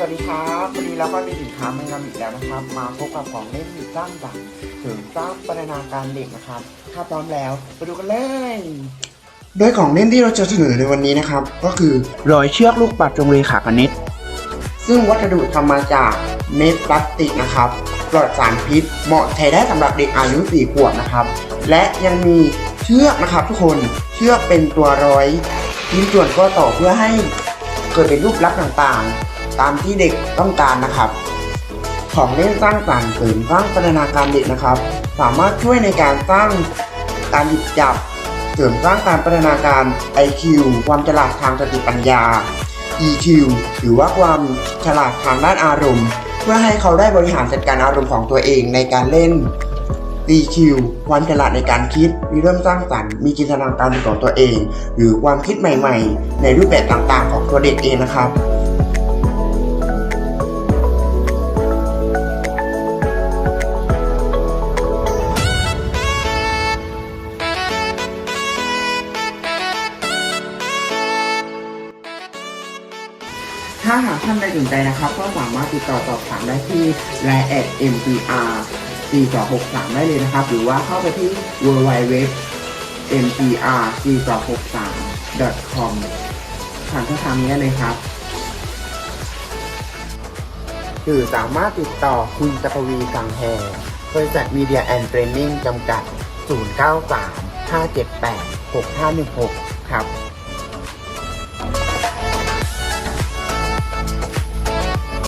สวัสดีครับวันนี้เราก็มีสินค้าใหม่นำอีกแล้วนะครับ มาพบกับของเล่นสุดสร้างสรรค์ถึงสร้างพัฒนาการเด็กนะครับ ถ้าพร้อมแล้วไปดูกันเลย โดยของเล่นที่เราจะเสนอในวันนี้นะครับ ก็คือรอยเชือกลูกปัดจงเรขาคณิต ซึ่งวัสดุทำมาจากเม็ดพลาสติกนะครับปลอดสารพิษ เหมาะใช้ได้สำหรับเด็กอายุ 4 ขวบนะครับ และยังมีเชือกนะครับ ทุกคนเชือกเป็นตัวร้อยชิ้นส่วนก็ต่อเพื่อให้เกิดเป็นรูปลักษณ์ต่างๆ ตามที่เด็กต้องการนะครับ ของเล่นสร้างสรรค์เสริมสร้างพัฒนาการเด็กนะครับ สามารถช่วยในการสร้างการหยิบจับ เสริมสร้างการพัฒนาการ IQ ความฉลาดทางสติปัญญา EQ หรือว่าความฉลาดทางด้านอารมณ์ เพื่อให้เขาได้บริหารจัดการอารมณ์ของตัวเองในการเล่น EQ ความฉลาดในการคิด มีเริ่มสร้างสรรค์ มีจินตนาการของตัวเอง หรือความคิดใหม่ ๆ ในรูปแบบต่างๆ ของตัวเด็กเองนะครับ ถ้าหากท่านใดสนใจนะครับ ก็สามารถติดต่อสอบถามได้ที่ line at mpr 4263ได้เลยนะครับ หรือว่าเข้าไปที่ www mpr 4263 com ผ่านช่องทางนี้เลยครับหรือสามารถติดต่อคุณจักรวีสังแฮบริษัทมีเดียแอนด์เทรนนิ่งจำกัด 093 578 6516 ครับ